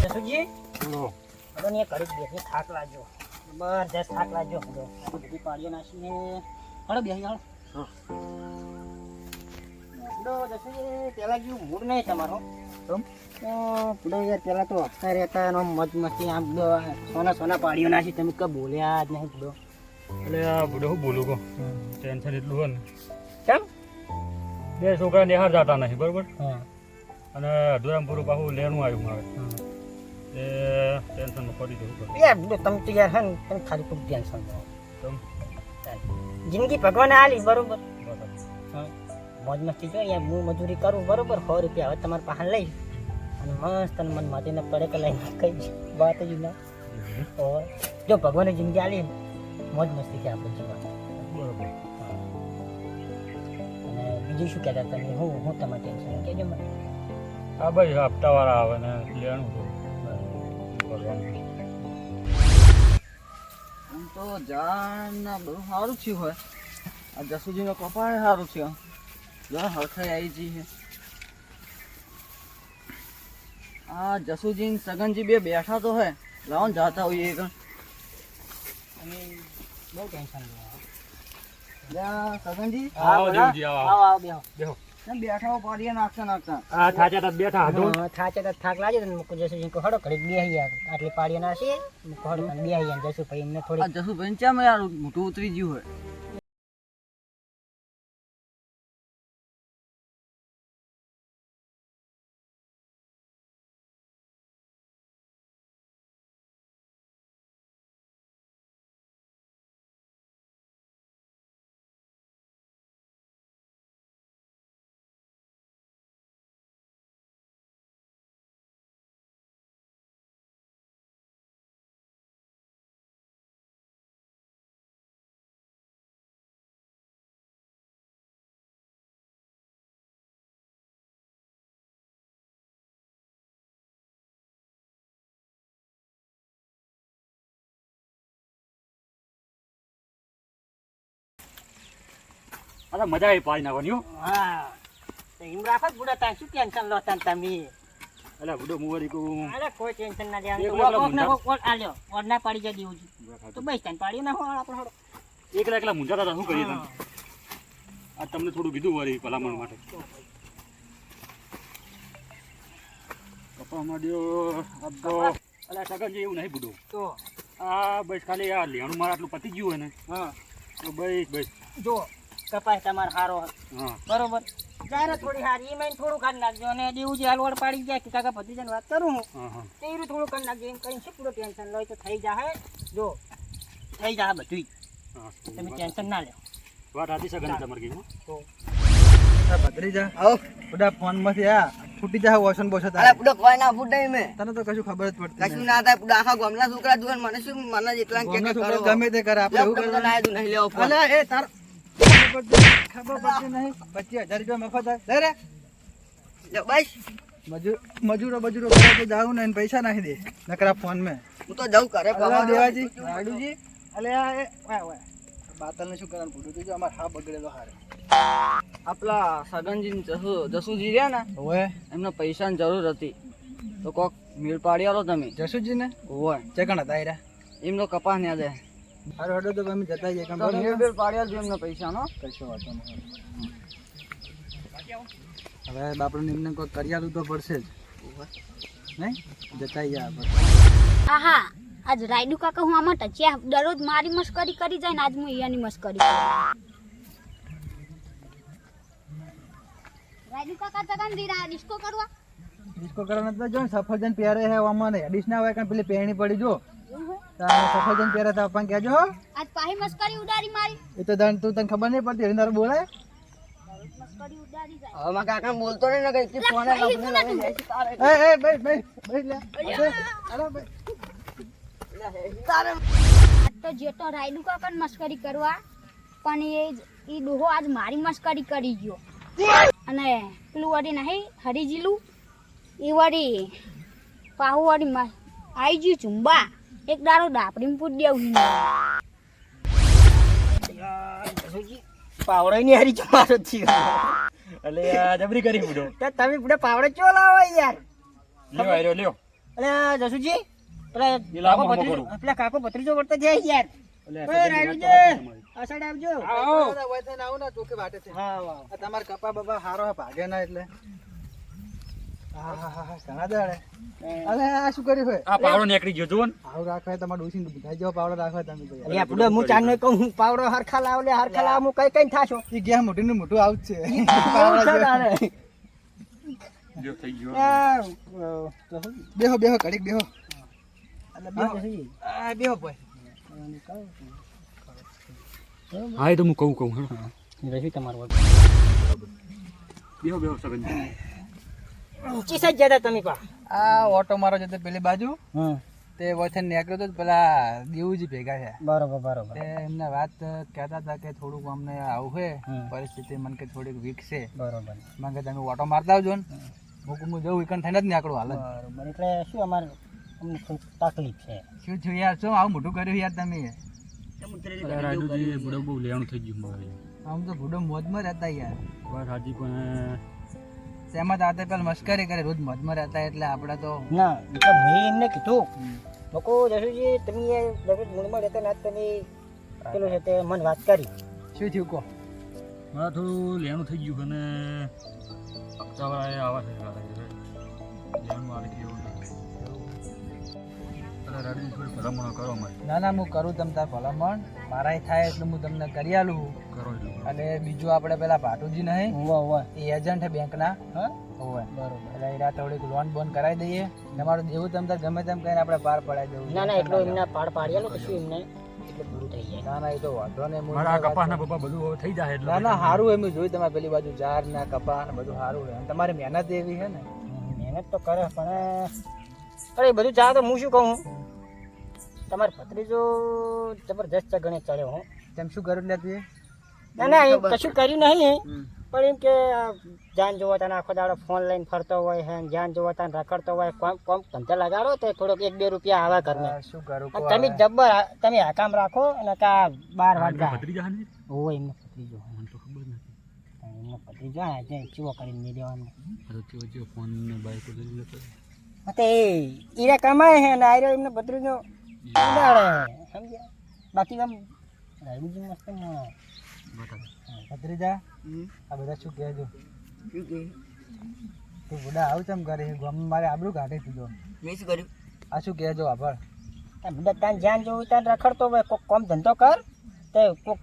Jasuji hello ને કરી બેસી થાક લાગ્યો. જબરજસ્ત થાક લાગ્યો. બધો આ બધી પાડીઓ નાખીને. હળો બેસી હાલો. બધો જસુજી પેલા જેવું મૂડ નહીં તમારો. પેલો તો હસતા રહેતા એનો મજ મસ્તી આમ સોના સોના પાડીઓ નાખી. તમે કઈ બોલ્યા જ નહીં બધો. એટલે આ બધું શું બોલું કહો? ટેન્શન એટલું હોય ને. કેમ? બે છોકરા નિહાર જતા નથી બરોબર? હા. અને અધૂરામ પૂરું પાછું લેણું આવ્યું મારે. એ ટેન્શનમાં પડી જવું યાર તમે તો યાર હે ને તમે ખાલી ખૂબ ટેન્શન લો જિંદગી ભગવાને આલી બરોબર? મોજ મસ્તી જો યાર હું મજૂરી કરું બરોબર? સો રૂપિયા હવે તમારા પાસે લઈ. અને મસ્ત અને મન માટીને પડે કે લઈને કઈ વાત જ ના જો ભગવાને જિંદગી આલી મોજ મસ્તી છે આપણે જીવન. બરોબર. બીજું શું કહેતા તમે? હું હું તમારે ટેન્શન કહેજો મને. હા ભાઈ હપ્તાવાળા આવે ને લેણું આમ તો જાન ના બધું સારું થયું હોય. આ જસુજીનો કપાળ સારું થયો. જો હરખાઈ આવી જઈ છે. આ જસુજી ને સગનજી બે બેઠા તો હે લાવો જાતા હોઈએ એક. અને બહુ ટેન્શન જા સગનજી? આવો આવો, આવો. આવો આવો બેહો. બેહો. બેઠા હો પાડીએ નાખતા નાખતા આ થાચા તા બેઠા થાક લાગે ને મૂકું જશું જીન હડો ઘડી બેહી યાર આટલી પાડીઓ ના છે મૂકો હડો બેહી યાર જશું પછી એમને થોડી આ ચમ યાર મોટું ઉતરી ગયું હોય? અરે મજા આવી પાડી નાખવાની હો. હા. તો એમ રાખો બુડા તાર શું ટેન્શન લો તાન તમે? અરે બુડો મુવારી કો અરે કોઈ ટેન્શન ના લેવાનું. કોક ના કોક આલ્યો. ઓર ના પાડી જાય દેવું છું. તો બસ તાન પાડી ના હો આપણો હડો. એકલા એકલા મુંજા હતા શું કરીએ તમે આ તમને થોડું કીધું વારી ભલામણ માટે. કપા માંડ્યો તો અલા સગનજી એવું નહીં બુડો. તો? આ બસ ખાલી આ લેણું મારે આટલું પતી ગયું હોય ને. હા. તો બસ બસ. જો. કપાસ તમારે સારો હા. બરોબર? જ્યારે થોડી સારી એમાં થોડું કાઢી નાખજો. અને દેવું જે હાલવાડ પાડી જાય કે કાકા ભતીજાને વાત કરું હું તે થોડું કરી નાખજો. એમ કરીને શું પૂરું ટેન્શન. લો તો થઈ જાય જો થઈ જાય બધું તમે ટેન્શન ના લો. વાત હાથી સગન તમારે કીધું તો. ભત્રી જા આવો બધા ફોનમાંથી આ છૂટી જા વોશન બોશન અરે પુડો કોઈ ના ફૂટાય મેં તને તો કશું ખબર જ પડતી કશું ના થાય પુડો આખા ગામના છોકરા જુએ ને મને શું મને જેટલા કે ગામના કે છોકરા કરો. ગમે તે કરે આપણે એવું લેપટોપ ના તું નહીં લેવો ફોન. એ તાર ખબર પડતી ખબર પડતી નહીં. પચીસ હજાર રૂપિયા મફત લે રે. લે બસ મજૂર મજૂરો બજૂરો કરે તો જાવું ને પૈસા નાખી દે. નકરા ફોન મેં. હું તો જાઉં કરે અલા દેવાજી રાડુજી અલે આ બાતલ ને શું કરવાનું? પૂછ્યું તું અમાર હા બગડેલો હારે. આપલા સગનજી ને જસુ જસુજી રહ્યા ને ઓએ એમને પૈસાની જરૂર હતી. તો કોક મેળ પાડી આલો તમે. જસુજી ને હોય ચેકણ હતા એમનો કપાસ ન્યા દે હારો હડો તો અમે જતા જઈએ. કામ તો મેળ પાડ્યા જો એમને પૈસા નો કશો વાતો નહીં. હવે બાપડો નિમને કોઈ કરિયાલું તો પડશે જ. નહીં? જતા જઈએ આપણે. આહા આજ રાયડુ કાકા હું આમાં ટચ્યા દરરોજ મારી મસ્કરી કરી જાય ને આજ હું ઈયાની મસ્કરી કરું. રાયડુ કાકા તગન દીરા ડિસ્કો કરવા? ડિસ્કો કરવાના તો જો સફરજન પહેરે હે આમાં ને અડીશ ના હોય કારણ પેલી પહેણી પડી જો. કહેજો આજ પાહી મસ્કરી ઉડાડી મારી. એ તો તને તું તને ખબર નહીં પડતી એની તારે બોલાય મસ્કરી ઉડાડી જાય હવે મારા કાકા બોલતો ને કઈ ફોન લઈને કોના જાય તારે. એ એ ભાઈ ભાઈ ભાઈ લે. અરે, અરે ભાઈ તારે આજ તો જેતો રાયડુ કાકા મસ્કરી કરવા પણ એ એ ડોહો આજ મારી મસ્કરી કરી ગયો. અને પેલું વળી નહીં હરીજીલું એ વળી પાહુ વળી મ- આઈ ગયું ચુંબા એક દાડો ડાપડીમાં પૂટ દેવું પાવડો ની હારી જમારો થયો એટલે જબરી કરી તો તમે પૂરે પાવડો ચો લાવો યાર? લ્યો આર્યો લ્યો. અલે જસુજી પેલા કાકો ભત્રીજો વર્તા જાય યાર. તમારે. કપા બપા હારો ભાગે ના એટલે. હા હા હા હા, ઘણા દાડે. અરે આ શું કર્યું હોય આ પાવડો નીકળી ગયો જુઓ ને. આવું રાખવા તમારે ડોસી બધા જેવો પાવડો રાખવા તમે તો યાર. અરે આપણે હું ચાંદને કહું હું પાવડો હરખા લાવ લે હરખા લાવ હું કઈ કઈ થાશો? ઈ ગયા મોઢું ને મોઢું આવું છે બેહો બેહો ઘડીક બેહો. એટલે બેહો. જસુજી. આ બેહો ભાઈ. હા એ તો હું કહું કહું. રસી તમારું બેહો બેહો સગનજી ઊંચી સાઈડ જતા તમે પા આ ઓટો મારો જતો પેલી બાજુ. તે વચ્ચે નીકળ્યો તો પેલા પેલા જ ભેગા છે. બરોબર બરોબર. એમને વાત કહેતા હતા કે થોડુંક અમને આવું છે પરિસ્થિતિ મને કે થોડીક વીક છે. બરોબર. મને કે તમે ઓટો મારતા આવજો ને. હું હું જવું ઈકન થઈને જ નીકળું હાલ બરોબર. એટલે શું અમારે અમને તકલીફ છે? શું થયું યાર? શું આવું મોટું કર્યું યાર તમે? રાજુજી બુડો બહુ લેવાનું થઈ ગયું આમ તો ભૂડો મોજમાં રહેતા યાર. વાત હાજી પણ તેમાં તો આતે પેલા મસ્કરી કરે રોજ મધમાં રહેતા એટલે આપણે તો ના એટલે મેં એમને કીધું. લોકો જશુજી તમે એ દરરોજ મૂળમાં રહેતા ના તમે પેલું છે તે મને વાત કરી. શું થયું કહો? મારે થોડું લેણું થઈ ગયું અને આવા થઈ ગયા. લેવાનું મારે કેવું ભલામણો કરો મારે ના ના હું કરું તમ તાર ભલામણ? મારાય થાય એટલે હું તમને કરી આલું. કરો અને બીજું આપણે પેલા ભાટુજી નહીં હોવા હોવા. એ એજન્ટ છે બેંકના. હા? હોય બરોબર. એટલે એરા થોડીક લોન બોન કરાવી દઈએ. તમારું દેવું તમ તાર ગમે તેમ કરીને આપણે પાર પડાવી દેવું. ના ના એટલો એમના પાડ પાડ્યા કશું એમને પૂરું ના ના એ તો વાંધો નહીં મારા કપાસના પપ્પા બધું થઈ જાય એટલે ના ના સારું એમ જોયું તમારે પેલી બાજુ ઝાડ ના કપા ને બધું સારું છે તમારી મહેનત એવી છે ને? મહેનત તો કરે પણ અરે બધું ચાલે તો હું શું કહું? તમારો ભત્રીજો જબરદસ્ત છે ગણે ચડ્યો હું. તેમ શું કર્યું નથી ના ના એ કશું કર્યું નહીં પણ એમ કે આ જાન જોવા તને આખો દાડો ફોન લઈને ફરતો હોય હે જાન જોવા તને રખડતો હોય કોમ કોમ ધંધા લગાડો તો થોડોક એક બે રૂપિયા આવા ઘરને. આ શું કરું તમે? જબ્બર તમે આ કામ રાખો અને કા બાર વાગ્યા. ભત્રીજા હોય એમનો ભત્રીજો. મને તો ખબર નથી. એમનો ભત્રીજો ચીવો કરીને દેવાનો ચેવો ચેવો ફોન ને બાઈક લઈ લેતો તે ઈરા કમાય હે ને આયરો એમનો ભત્રીજો. ઉડાડે બાકી આમ રાયડુજી મસ્ત ભત્રીજા આ બધા શું કહેજો તું બુડા આવું ચમ કરે મારે આબરૂ કાઢે તું મેં શું કર્યું? આ શું કહેજો આભાર? બધા તાન જ્યાં જોવું ત્યાં રખડતો હોય કોક કોમ ધંધો કર તે કોક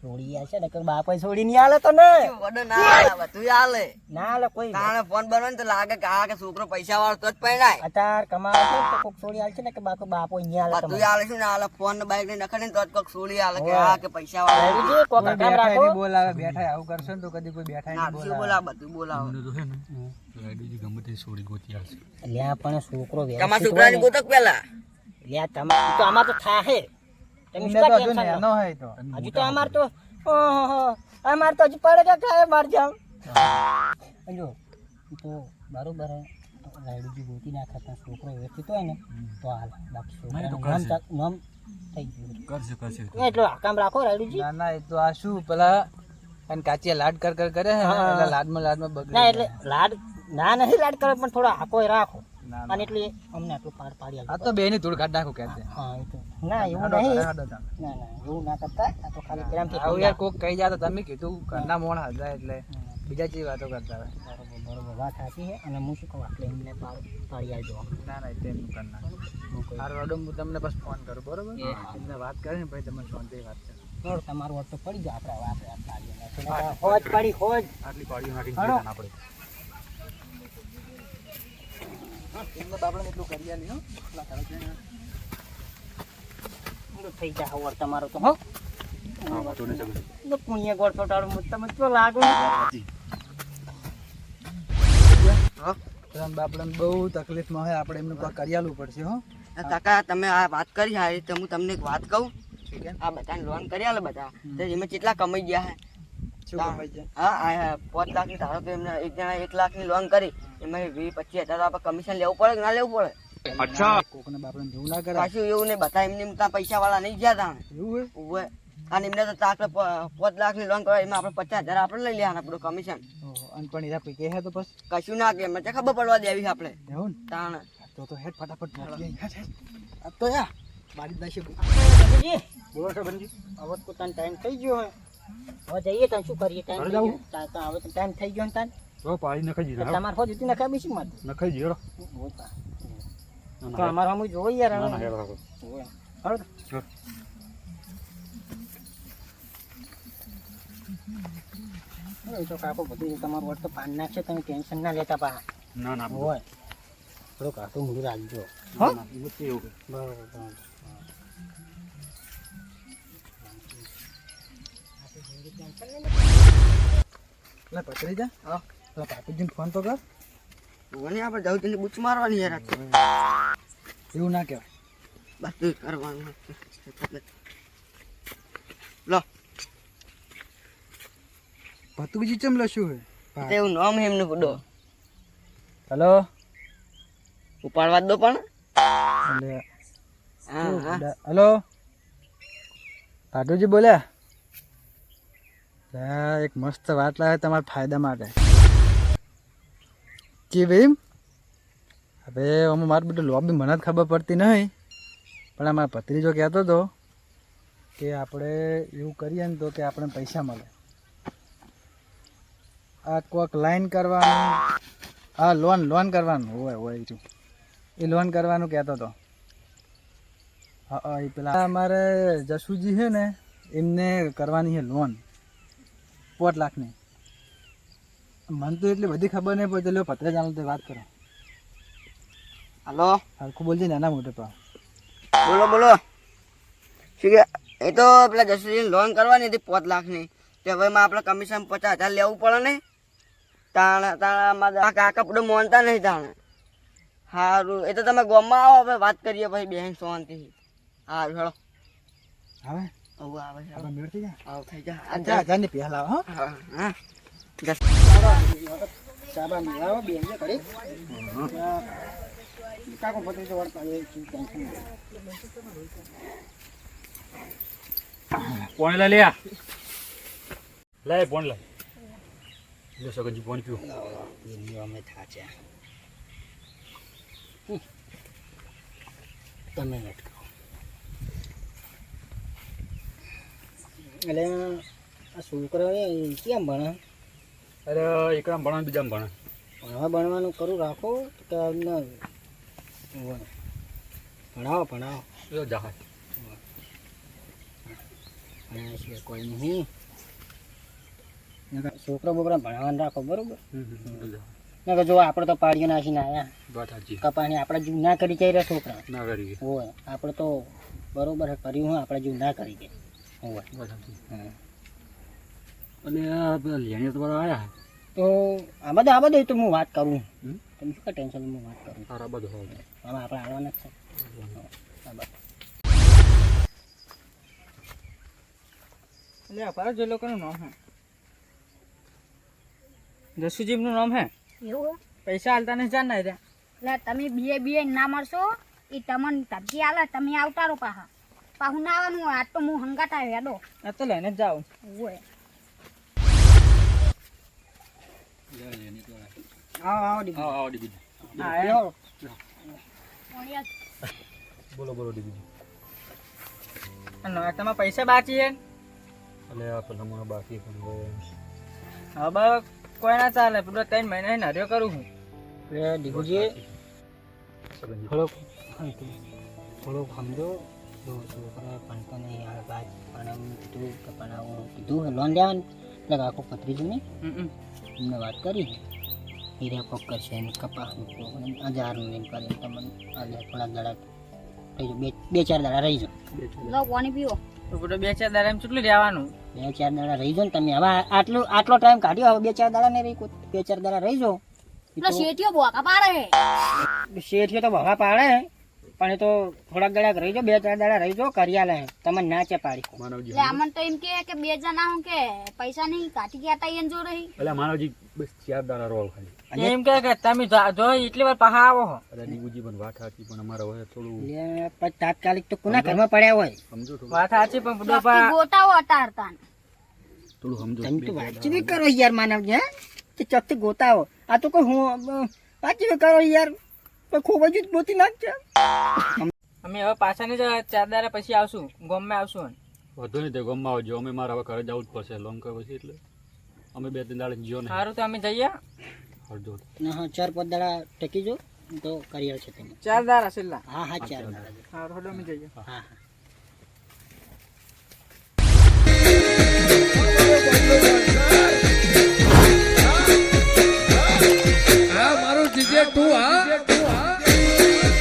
છોડી આવશે ને કે બાપા છોડી નહીં આલે તો ને. વડો ના આલે તું આલે. ના આલે કોઈ. તાણે ફોન બનાવે તો લાગે કે આ કે છોકરો પૈસા વાળો તો જ પરણાય. અતાર કમાવે છે તો કોક છોડી આલે છે ને કે બાપો બાપો અહીંયા આલે તું તમારે આલે શું ને આલે ફોન ને બાઈક ને નખડે તો જ કોક છોડી આલે કે આ કે પૈસા વાળો. જો કોક કામ રાખો. બોલાવે બેઠા આવું કરશે ને તો કદી કોઈ બેઠા ના નહીં બોલાવે. બોલાવ બધું બોલાવે. તો છે ને રાયડુજી ગમે તે છોડી ગોતી આવશે લ્યા પણ છોકરો તમારા વ્યવસ્થિત છોકરાની ગોતક પેલા? લ્યા તમાર તો આમાં તો થાહે. તમે તો હજુ? તો. હજુ તો અમાર તો ઓહો અમાર તો હજુ પડે કે કાંઈ બાર જાવ જો તો બરોબર હે. રાયડુજી ગોતી નાખે છોકરો વ્યવસ્થિત હોય ને તો હાલ બાકી ના, તો નામ નામ થઈ ગયું. કરશે કરશે એટલો આ કામ રાખો રાયડુજી ના ના એ તો આ શું પેલા અને કાચિયા લાડ કર કર કરે હા. એટલે લાડમાં લાડમાં બગડી ના એટલે લાડ ના નથી લાડ કરો પણ થોડો આખો રાખો. અને એટલે અમને આટલું પાડ પાડી આ તો બેની ધૂળ કાઢ નાખું કે હા એ તો. ના એવું નહીં. ના ના એવું ના કરતા. આ તો ખાલી પ્રેમથી આવું યાર કોક કહી જાતો તમે કીધું ઘરના મોણ હતા એટલે બીજા જે વાતો કરતા હોય. બરોબર બરોબર. વાત સાચી છે. અને હું શું કહું આટલે એમને પાડ આવજો ના ના એમનું કરી નાખો હારું હાડો હું તમને બસ ફોન કરું બરોબર? એમને વાત કરીને પછી તમે શાંતિ વાત કરો. તમારો પડી જાય આપણે આપણે હોજ પડી હોજ આટલી પાડી નાખી આપણે. એમને બાપડે એટલું કરી આલી હો. થઈ હવર તમારું તો હો. પુણ્ય ગોળ પટાડું હું તમે તો લાગુ પેલા બાપડે બહુ તકલીફમાં હોય આપણે એમનું કોઈ કરી પડશે હો. કાકા તમે આ વાત કરી હા તો હું તમને એક વાત કહું. ઠીક આ બધાને લોન કરી આલે બધા. તો એમાં કેટલા કમાઈ ગયા હે? હા હા આ પાંચ લાખની ધારો કે એમને એક જણા એક લાખની લોન કરી. એમાં વીસ પચીસ હજાર આપણે કમિશન લેવું પડે કે ના લેવું પડે? અચ્છા. કોકને બાપડે જેવું ના કરે પાછું એવું નહીં બધા એમને ત્યાં પૈસા વાળા નહીં ગયા તા એવું હોય? અને એમને તો તાકલે પાંચ લાખની લોન કરવા એમાં આપણે પચાસ હજાર આપણે લઈ લેવાના આપણું કમિશન અને પણ એરા કોઈ કહે તો બસ. કશું ના કે એમને ખબર પડવા દેવી છે આપણે. એવું ને? તાણ. તો તો હેડ ફટાફટ આ તો યા મારી જ બોલો છો બનજી હવે તો તને ટાઈમ થઈ ગયો હોય હવે જઈએ તને શું કરીએ? ટાઈમ હવે તો ટાઈમ થઈ ગયો ને તાન તો પાડી નખાઈ દીધા. તમારે હો જુતી નખાય બી શું માટે નખાઈ દીધો. તો અમારે હમું યાર ના ના હેડ રાખો તો. કાકો બધું તમારું વટ તો પાન નાખશે તમે ટેન્શન ના લેતા પા ના ના હોય. થોડું કાકો મૂળું રાખજો. બરોબર. લે પકડી જા. હા. પાપુજીને ફોન તો કર. મને આપણે જવું તેને બૂચ મારવાની યાર એવું ના કહેવાય. બધું કરવાનું લો. ભતુજી ચમ લસ્યું હે એવું નામ એમનું બડો હેલો? ઉપાડવા દો પણ. હેલો? પાટુજી બોલ્યા? એક મસ્ત વાત લાવે તમારા ફાયદા માટે. કે ભાઈ હવે અમે મારું બધું લોબી મને જ ખબર પડતી નહીં. પણ અમારા ભત્રીજો કહેતો હતો કે આપણે એવું કરીએ ને તો કે આપણે પૈસા મળે. આ કોક લાઈન કરવાનું હા લોન લોન કરવાનું હોય હોય એ એ લોન કરવાનું કહેતો હતો હા, એ પેલા અમારે જસુજી છે ને એમને કરવાની છે લોન પોત લાખની. મને તો એટલી બધી ખબર નહીં પડતી. લો પત્ર જાણો તો વાત કરો. હાલો? હરખું બોલજે નાના મોટે પા બોલો બોલો. શું કે એ તો પેલા જસુજી લોન કરવાની હતી પાંચ લાખની. તે હવે આપણે કમિશન પચાસ હજાર લેવું પડે ને? તાણ તાણ કા કાકા પડે મોનતા નહીં તાણે. સારું એ તો તમે ગોમમાં આવો હવે વાત કરીએ પછી બેન શાંતિથી. સારું હેડો હવે આવું આવે છે મેળ થઈ જાય. આવું થઈ જાય હજારની પહેલા હા. હા સાબા મિલાવો બેન જે કરી કાકો પતિ તો વળતા એ. પોણી લે લે લે, પોણ લે લે, સગનજી, પોણી પીવો એની અમે થાચે. તમે લટકો એટલે આ છોકરો કેમ ભણે અરે એકડા ભણે બીજા ભણે ભણવા ભણવાનું કરું રાખો કે ભણાવો ભણાવો. એ જહાજ સિવાય કોઈ નહીં. છોકરા બોકરા ભણાવવાનું રાખો બરોબર? નકર જો આપણે તો પાડીઓ નાખીને આવ્યા સાચી. આપણે જીવ ના કરી જાય છોકરા? ના કરી. હોય આપણે તો બરોબર કર્યું હું આપણે જીવ ના કરી દે હોય. હા. અને આ લેણીઓ તમારા આયા તો આ બધા આ બધું તો હું વાત કરું. તમે શું ટેન્શન હું વાત કરું. સારા બધું હોય હવે આપણે આવવાના જ છે. એટલે અપારો જે લોકોનું નામ હે. જસુજીનું નામ હે? એવું પૈસા હાલતા ને જાણ ના રહ્યા એટલે તમે બીએ બીએ ના મળશો એ તમને ધમકી આવે તમે આવતારો પાહા. પાહું ના આવવાનું હોય આજ તો હું હંગાતા આવ્યો હેડો. આ તો લઈને જ જાઉં. હોય આવો આવો દીકરી. આવો આવો ડીબી હા આવો. બોલો બોલો તમારા પૈસા બાકી છે એટલે આ પેલા બાકી પણ હવે કોઈ ના ચાલે પૂરો ત્રણ મહિના નર્યો કરું હું એટલે દીકુજી થોડોક થોડોક સમજો પણ એમ કીધું પણ આવું લોન લેવાની એટલે આખો પત્રીજું ને એમને વાત કરી હીરા પોક કરશે એમ કપાસ હજારનું એમ કરીને તમને આજે થોડાક દાડા રહી જાઓ બે બે ચાર દાડા રહી જાઓ છે પાણી પીવો તો બે ચાર દાડા એમ કેટલું રહેવાનું બે ચાર દાડા રહી જાઓ ને તમે હવે આટલું આટલો ટાઈમ કાઢ્યો હવે બે ચાર દાડા નહીં રહી બે ચાર દાડા રહી જાઓ શેઠિયો બોકા પાડે તો શેઠિયો તો ભવા પાડે પણ એ તો થોડાક દાડા રહી જાઓ બે ચાર દાડા રહી જો કરી આલે તમને ના ચે પાડી માનવજી એટલે આમન તો એમ કે કે બે જણા હું કે પૈસા નહીં કાઢી ગયા તા એને જો રહી એટલે માનવજી બસ ચાર દાડા રોલ ખાલી. એમ કે કે તમે જો એટલી વાર પાહા આવો અરે ડીબુજી પણ વાત સાચી પણ અમારે હવે થોડું એટલે પછી તાત્કાલિક તો કોના ઘરમાં પડ્યા હોય? સમજો વાત સાચી પણ બધો ગોટાઓ અટારતા થોડું સમજો. તમે તો વાતચીત કરો યાર માનવ હે? કે ચકથી ગોતાવો. આ તો કોઈ હું વાતચીત કરો યાર. તો ખૂબ જ ગોતી નાખજે અમે હવે પાછા ને ચાર દાડા પછી આવશું. ગોમમાં આવશું વધુ નહીં તે ગોમમાં આવજો. અમે મારા હવે ઘરે જવું જ પડશે લોંગ કર પછી એટલે. અમે બે ત્રણ દાડા જીઓ ને સારું તો અમે જઈએ. હળજો. હા ચાર પાંચ દાડા ટકી જો તો કરિયર છે તમે ચાર દાડા છેલ્લા? હા હા ચાર દાડા. હા હળજો અમે જઈએ. હા હા. મારું ટુ હા?